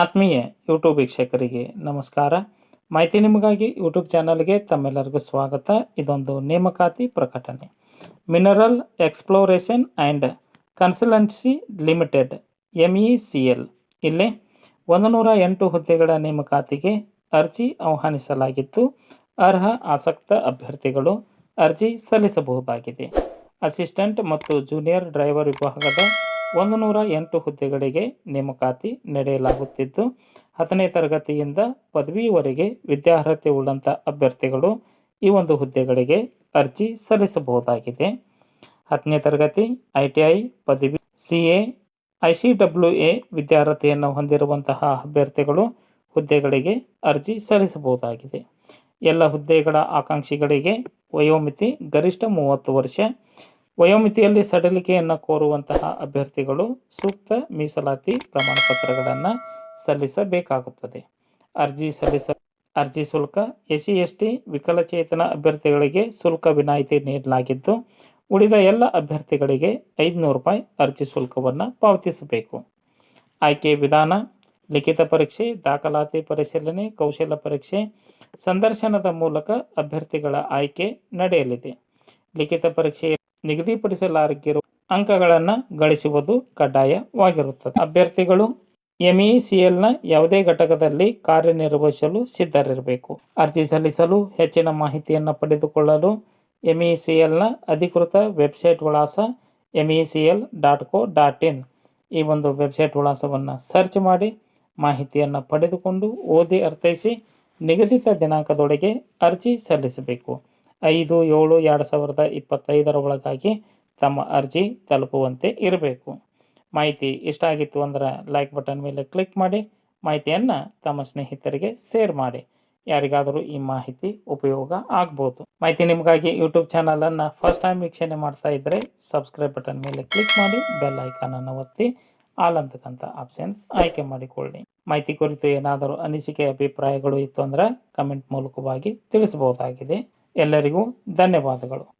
ಆತ್ಮೀಯ ಯೂಟ್ಯೂಬ್ ವೀಕ್ಷಕರಿಗೆ ನಮಸ್ಕಾರ. ಮಾಹಿತಿ ನಿಮಗಾಗಿ ಯೂಟ್ಯೂಬ್ ಚಾನಲ್ಗೆ ತಮ್ಮೆಲ್ಲರಿಗೂ ಸ್ವಾಗತ. ಇದೊಂದು ನೇಮಕಾತಿ ಪ್ರಕಟಣೆ. Mineral exploration and consultancy limited M E C L ಇಲ್ಲಿ ಒಂದು ನೂರ ಎಂಟು ಹುದ್ದೆಗಳ ನೇಮಕಾತಿಗೆ ಅರ್ಜಿ ಆಹ್ವಾನಿಸಲಾಗಿತ್ತು ಅರ್ಹ ಆಸಕ್ತ ಅಭ್ಯರ್ಥಿಗಳು ಅರ್ಜಿ ಸಲ್ಲಿಸಬಹುದಾಗಿದೆ. ಅಸಿಸ್ಟೆಂಟ್ ಮತ್ತು ಜೂನಿಯರ್ ಡ್ರೈವರ್ ವಿಭಾಗದ ಒಂದು ನೂರ ಎಂಟು ಹುದ್ದೆಗಳಿಗೆ ನೇಮಕಾತಿ ನಡೆಯಲಾಗುತ್ತಿದ್ದು, ಹತ್ತನೇ ತರಗತಿಯಿಂದ ಪದವಿವರೆಗೆ ವಿದ್ಯಾರ್ಹತೆ ಉಳ್ಳಂಥ ಅಭ್ಯರ್ಥಿಗಳು ಈ ಒಂದು ಹುದ್ದೆಗಳಿಗೆ ಅರ್ಜಿ ಸಲ್ಲಿಸಬಹುದಾಗಿದೆ. ಹತ್ತನೇ ತರಗತಿ, ಐ ಟಿ ಐ, ಪದವಿ, C A, I C W A ವಿದ್ಯಾರ್ಹತೆಯನ್ನು ಹೊಂದಿರುವಂತಹ ಅಭ್ಯರ್ಥಿಗಳು ಹುದ್ದೆಗಳಿಗೆ ಅರ್ಜಿ ಸಲ್ಲಿಸಬಹುದಾಗಿದೆ. ಎಲ್ಲ ಹುದ್ದೆಗಳ ಆಕಾಂಕ್ಷಿಗಳಿಗೆ ವಯೋಮಿತಿ ಗರಿಷ್ಠ ಮೂವತ್ತು ವರ್ಷ ವಯೋಮಿತಿಯಲ್ಲಿ ಸಡಿಲಿಕೆಯನ್ನು ಕೋರುವಂತಹ ಅಭ್ಯರ್ಥಿಗಳು ಸೂಕ್ತ ಮೀಸಲಾತಿ ಪ್ರಮಾಣ ಪತ್ರಗಳನ್ನು ಸಲ್ಲಿಸಬೇಕಾಗುತ್ತದೆ. ಅರ್ಜಿ ಸಲ್ಲಿಸ, ಅರ್ಜಿ ಶುಲ್ಕ ಎಸ್ ಸಿ ಎಸ್ ಟಿ ವಿಕಲಚೇತನ ಅಭ್ಯರ್ಥಿಗಳಿಗೆ ಶುಲ್ಕ ವಿನಾಯಿತಿ ನೀಡಲಾಗಿದ್ದು, ಉಳಿದ ಎಲ್ಲ ಅಭ್ಯರ್ಥಿಗಳಿಗೆ ಐದುನೂರು ರೂಪಾಯಿ ಅರ್ಜಿ ಶುಲ್ಕವನ್ನು ಪಾವತಿಸಬೇಕು. ಆಯ್ಕೆ ವಿಧಾನ, ಲಿಖಿತ ಪರೀಕ್ಷೆ, ದಾಖಲಾತಿ ಪರಿಶೀಲನೆ, ಕೌಶಲ್ಯ ಪರೀಕ್ಷೆ, ಸಂದರ್ಶನದ ಮೂಲಕ ಅಭ್ಯರ್ಥಿಗಳ ಆಯ್ಕೆ ನಡೆಯಲಿದೆ. ಲಿಖಿತ ಪರೀಕ್ಷೆ ನಿಗದಿಪಡಿಸಲಾಗಿರುವ ಅಂಕಗಳನ್ನು ಗಳಿಸುವುದು ಕಡ್ಡಾಯವಾಗಿರುತ್ತದೆ. ಅಭ್ಯರ್ಥಿಗಳು ಎಂಇ ಸಿ ಎಲ್ನ ಯಾವುದೇ ಘಟಕದಲ್ಲಿ ಕಾರ್ಯನಿರ್ವಹಿಸಲು ಸಿದ್ಧರಿರಬೇಕು. ಅರ್ಜಿ ಸಲ್ಲಿಸಲು ಹೆಚ್ಚಿನ ಮಾಹಿತಿಯನ್ನು ಪಡೆದುಕೊಳ್ಳಲು ಎಂಇ ಸಿ ಎಲ್ನ ಅಧಿಕೃತ ವೆಬ್ಸೈಟ್ ವಿಳಾಸ M E C L dot co dot in. ಈ ಒಂದು ವೆಬ್ಸೈಟ್ ವಿಳಾಸವನ್ನು ಸರ್ಚ್ ಮಾಡಿ ಮಾಹಿತಿಯನ್ನು ಪಡೆದುಕೊಂಡು ಓದಿ ಅರ್ಥೈಸಿ ನಿಗದಿತ ದಿನಾಂಕದೊಳಗೆ ಅರ್ಜಿ ಸಲ್ಲಿಸಬೇಕು. ಐದು ಏಳು ಎರಡು ಸಾವಿರದ ಇಪ್ಪತ್ತೈದರ ಒಳಗಾಗಿ ತಮ್ಮ ಅರ್ಜಿ ತಲುಪುವಂತೆ ಇರಬೇಕು. ಮಾಹಿತಿ ಇಷ್ಟ ಆಗಿತ್ತು ಅಂದ್ರೆ ಲೈಕ್ ಬಟನ್ ಮೇಲೆ ಕ್ಲಿಕ್ ಮಾಡಿ, ಮಾಹಿತಿಯನ್ನು ತಮ್ಮ ಸ್ನೇಹಿತರಿಗೆ ಶೇರ್ ಮಾಡಿ. ಯಾರಿಗಾದರೂ ಈ ಮಾಹಿತಿ ಉಪಯೋಗ ಆಗ್ಬೋದು. ಮಾಹಿತಿ ನಿಮಗಾಗಿ ಯೂಟ್ಯೂಬ್ ಚಾನಲನ್ನು ಫಸ್ಟ್ ಟೈಮ್ ವೀಕ್ಷಣೆ ಮಾಡ್ತಾ ಇದ್ದರೆ ಸಬ್ಸ್ಕ್ರೈಬ್ ಬಟನ್ ಮೇಲೆ ಕ್ಲಿಕ್ ಮಾಡಿ ಬೆಲ್ ಐಕಾನನ್ನು ಒತ್ತಿ ಆಲ್ ಅಂತಕ್ಕಂಥ ಆಪ್ಷನ್ಸ್ ಆಯ್ಕೆ ಮಾಡಿಕೊಳ್ಳಿ. ಮಾಹಿತಿ ಕುರಿತು ಏನಾದರೂ ಅನಿಸಿಕೆ, ಅಭಿಪ್ರಾಯಗಳು ಇತ್ತು ಅಂದ್ರೆ ಕಮೆಂಟ್ ಮೂಲಕವಾಗಿ ತಿಳಿಸಬಹುದಾಗಿದೆ. ಎಲ್ಲರಿಗೂ ಧನ್ಯವಾದಗಳು.